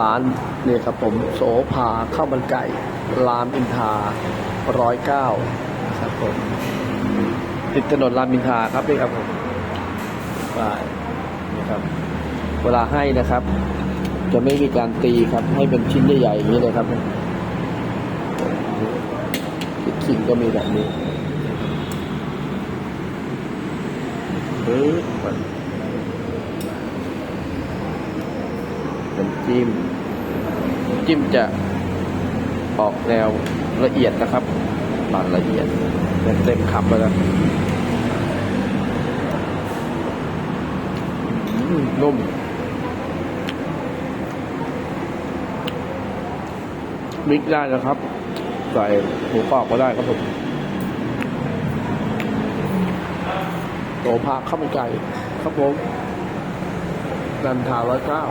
ร้านนี่ครับผมโสภาข้าวมันไก่รามอินทาร้อยเก้าครับผมติดถนนรามอินทาครับนี่ครับผมไปนี่ครับ เวลาให้นะครับ จะไม่มีการตีครับ ให้เป็นชิ้นใหญ่ๆอย่างนี้เลยครับคิดขิงก็มีแบบนี้ปึ๊บ นเป็นจิ้มจิ้มจะออกแนวละเอียดนะครับบางละเอียดเต็มเต็มคำไปแล้วอืมนุ่มมิกได้นะครับ ใส่หมูกรอบก็ได้ครับผมโตภาข้าวมันไก่ครับผมนันทาร้อยเก้า